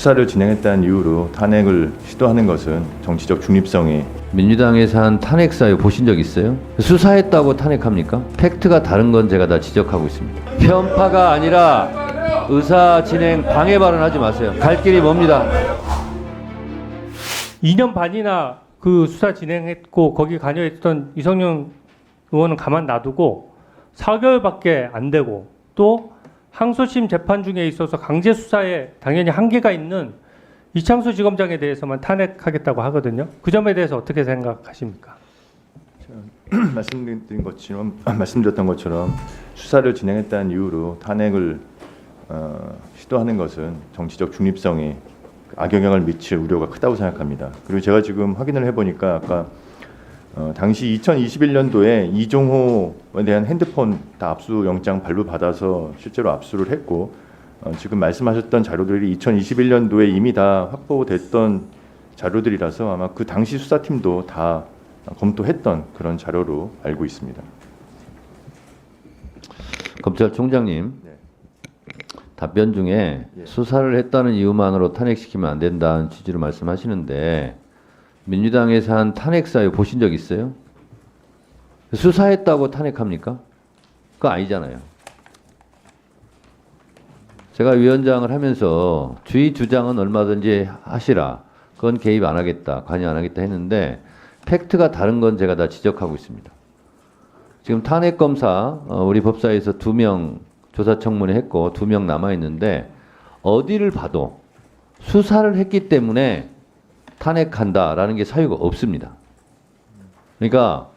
수사를 진행했다는 이유로 탄핵을 시도하는 것은 정치적 중립성이 민주당에서 한 탄핵 사유 보신 적 있어요? 수사했다고 탄핵합니까? 팩트가 다른 건 제가 다 지적하고 있습니다. 편파가 아니라 의사 진행 방해 발언하지 마세요. 갈 길이 멉니다. 2년 반이나 그 수사 진행했고 거기 관여했던 이성윤 의원은 가만 놔두고 4개월밖에 안 되고 또 항소심 재판 중에 있어서 강제 수사에 당연히 한계가 있는 이창수 지검장에 대해서만 탄핵하겠다고 하거든요. 그 점에 대해서 어떻게 생각하십니까? 말씀드린 것처럼 말씀드렸던 것처럼 수사를 진행했다는 이유로 탄핵을 어, 시도하는 것은 정치적 중립성이 악영향을 미칠 우려가 크다고 생각합니다. 그리고 제가 지금 확인을 해보니까 아까 어, 당시 2021년도에 이종호에 대한 핸드폰 다 압수 영장 발부 받아서 실제로 압수를 했고 어, 지금 말씀하셨던 자료들이 2021년도에 이미 다 확보됐던 자료들이라서 아마 그 당시 수사팀도 다 검토했던 그런 자료로 알고 있습니다. 검찰총장님 네. 답변 중에 예. 수사를 했다는 이유만으로 탄핵시키면 안 된다는 취지로 말씀하시는데 민주당에서 한 탄핵 사유 보신 적 있어요? 수사했다고 탄핵합니까? 그거 아니잖아요. 제가 위원장을 하면서 주의 주장은 얼마든지 하시라. 그건 개입 안 하겠다, 관여 안 하겠다 했는데 팩트가 다른 건 제가 다 지적하고 있습니다. 지금 탄핵 검사 어, 우리 법사위에서 두 명 조사 청문회 했고 두 명 남아 있는데 어디를 봐도 수사를 했기 때문에 탄핵한다라는 게 사유가 없습니다. 그러니까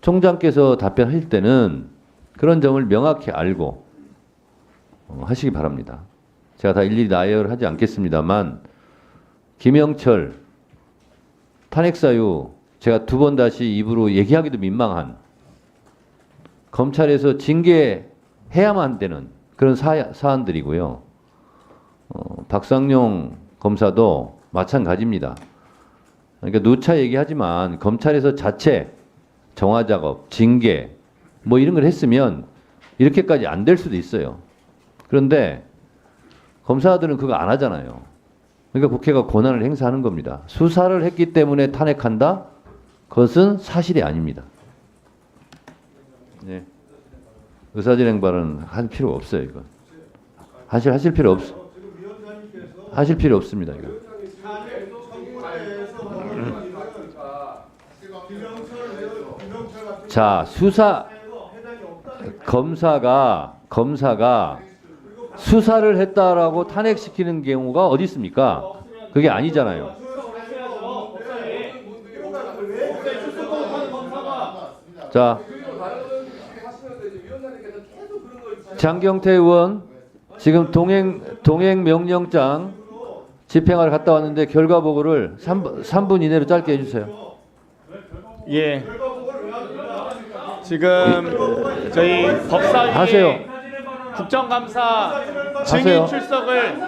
총장께서 답변하실 때는 그런 점을 명확히 알고 어, 하시기 바랍니다. 제가 다 일일이 나열을 하지 않겠습니다만 김영철 탄핵 사유 제가 두 번 다시 입으로 얘기하기도 민망한 검찰에서 징계해야만 되는 그런 사, 사안들이고요. 어, 박상용 검사도 마찬가지입니다. 그러니까 누차 얘기하지만 검찰에서 자체 정화 작업, 징계 뭐 이런 걸 했으면 이렇게까지 안 될 수도 있어요. 그런데 검사들은 그거 안 하잖아요. 그러니까 국회가 권한을 행사하는 겁니다. 수사를 했기 때문에 탄핵한다? 그것은 사실이 아닙니다. 네. 의사진행 발언 할 필요 없어요, 이거. 하실 하실 필요 없. 하실 필요 없습니다, 이거. 자, 수사 검사가 검사가 수사를 했다라고 탄핵시키는 경우가 어디 있습니까? 그게 아니잖아요. 자, 장경태 의원 지금 동행 동행 명령장 집행하러 갔다 왔는데 결과 보고를 3분, 3분 이내로 짧게 해주세요. 예. 지금 저희 하세요. 국정감사 하세요. 증인 출석을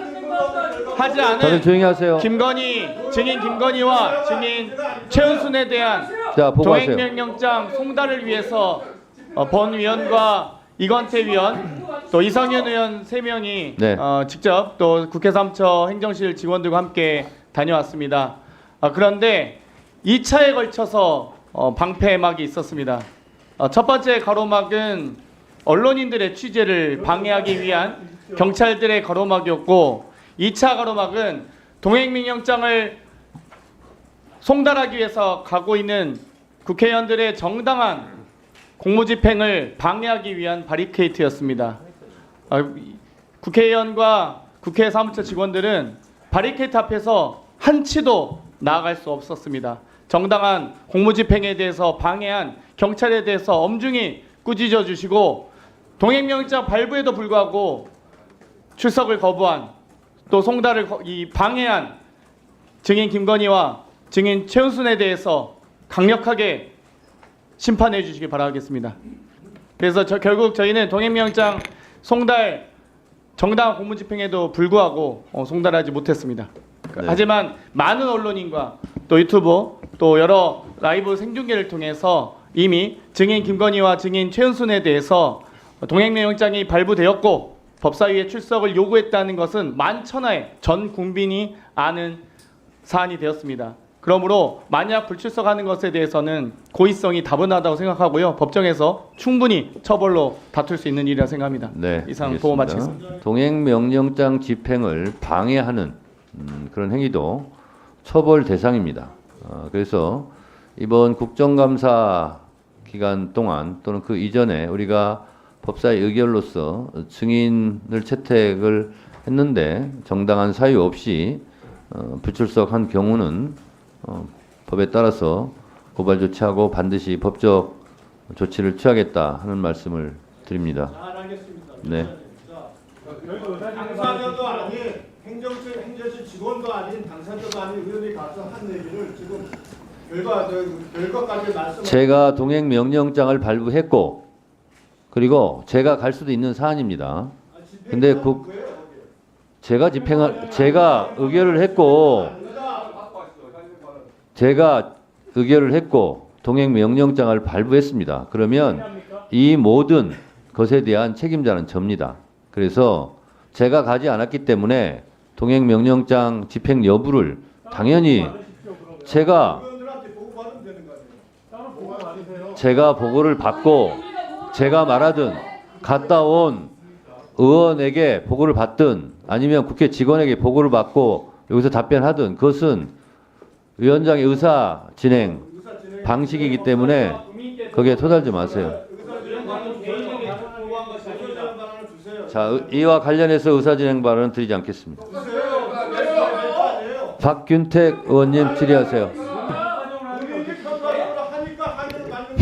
하지 다들 않은 조용히 하세요. 김건희 증인 김건희와 증인 최은순에 대한 자, 보고하세요. 동행명령장 송달을 위해서 어, 본 위원과 이건태 위원 또 이성현 의원 세 명이 네. 어, 직접 또 국회 삼처 행정실 직원들과 함께 다녀왔습니다. 아, 그런데 2차에 걸쳐서 어, 방패막이 있었습니다. 어, 첫 번째 가로막은 언론인들의 취재를 방해하기 위한 경찰들의 가로막이었고 2차 가로막은 동행명령장을 송달하기 위해서 가고 있는 국회의원들의 정당한 공무집행을 방해하기 위한 바리케이트였습니다. 아, 국회의원과 국회 사무처 직원들은 바리케이트 앞에서 한치도 나아갈 수 없었습니다. 정당한 공무집행에 대해서 방해한 경찰에 대해서 엄중히 꾸짖어 주시고 동행명령 발부에도 불구하고 출석을 거부한 또 송달을 방해한 증인 김건희와 증인 최은순에 대해서 강력하게 심판해 주시기 바라겠습니다. 그래서 저, 결국 저희는 동행명장 송달 정당한 공무집행에도 불구하고 어, 송달하지 못했습니다. 네. 하지만 많은 언론인과 또 유튜브 또 여러 라이브 생중계를 통해서 이미 증인 김건희와 증인 최은순에 대해서 동행명령장이 발부되었고 법사위에 출석을 요구했다는 것은 만천하에 전 국민이 아는 사안이 되었습니다. 그러므로 만약 불출석하는 것에 대해서는 고의성이 다분하다고 생각하고요. 법정에서 충분히 처벌로 다툴 수 있는 일이라 생각합니다. 네, 이상 보고. 마치겠습니다. 동행 명령장 집행을 방해하는 음, 그런 행위도 처벌 대상입니다. 어, 그래서 이번 국정감사 기간 동안 또는 그 이전에 우리가 법사위 의결로서 증인을 채택을 했는데 정당한 사유 없이 어, 불출석한 경우는 어, 법에 따라서 고발 조치하고 반드시 법적 조치를 취하겠다 하는 말씀을 드립니다. 네. 당사자도 아닌 행정실 행정실 직원도 아닌 당사자도 아닌 의원이 가서 한 얘기를 지금 결과 저 결과까지 말씀. 제가 동행 명령장을 발부했고 그리고 제가 갈 수도 있는 사안입니다. 근데 국 제가 집행할 제가 의결을 했고 제가 의결을 했고 동행 명령장을 발부했습니다. 그러면 이 모든 것에 대한 책임자는 접니다. 그래서 제가 가지 않았기 때문에 동행 명령장 집행 여부를 당연히 제가 의원들한테 보고 받으면 되는 거 아니에요? 제가 보고를 받고 제가 말하든 갔다 온 의원에게 보고를 받든 아니면 국회 직원에게 보고를 받고 여기서 답변하든 그것은 위원장의 의사 진행 방식이기 때문에 거기에 토달지 마세요. 자, 의- 이와 관련해서 의사 진행 발언 드리지 않겠습니다. 박균택 의원님 질의하세요.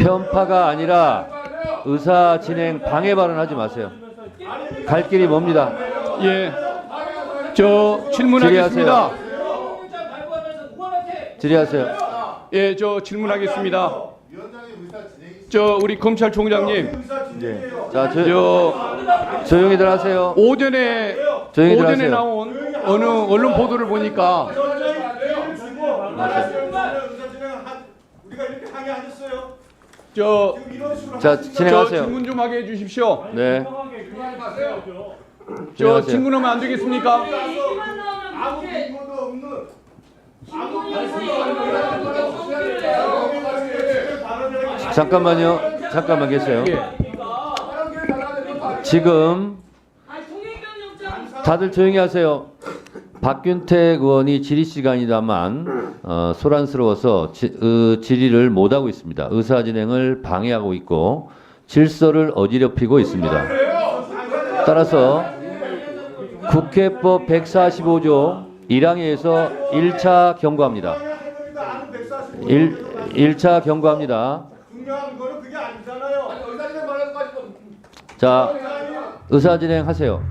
편파가 아니라 의사 진행 방해 발언하지 마세요. 갈 길이 멉니다. 예. 저 질문하겠습니다. 질의하세요. 예, 저 질문하겠습니다. 저 우리 검찰총장님, 예. 자, 조, 저 조용히들 하세요. 오전에 조용히들 오전에 하세요. 나온 어느 언론 보도를 보니까 우리가 이렇게 항의하셨어요. 저, 자, 저 진행하세요. 질문 좀 하게 해주십시오. 네. 저 진행하세요. 안 되겠습니까? 잠깐만요. 잠깐만 계세요. 예. 지금 다들 조용히 하세요. 박균택 의원이 질의 시간이다만 어, 소란스러워서 지, 의, 질의를 못 하고 있습니다. 의사 진행을 방해하고 있고 질서를 어지럽히고 있습니다. 따라서 국회법 145조 1항에서 1차 경고합니다. 아는 145. 1, 1차 경고합니다. 자, 의사 진행 하세요.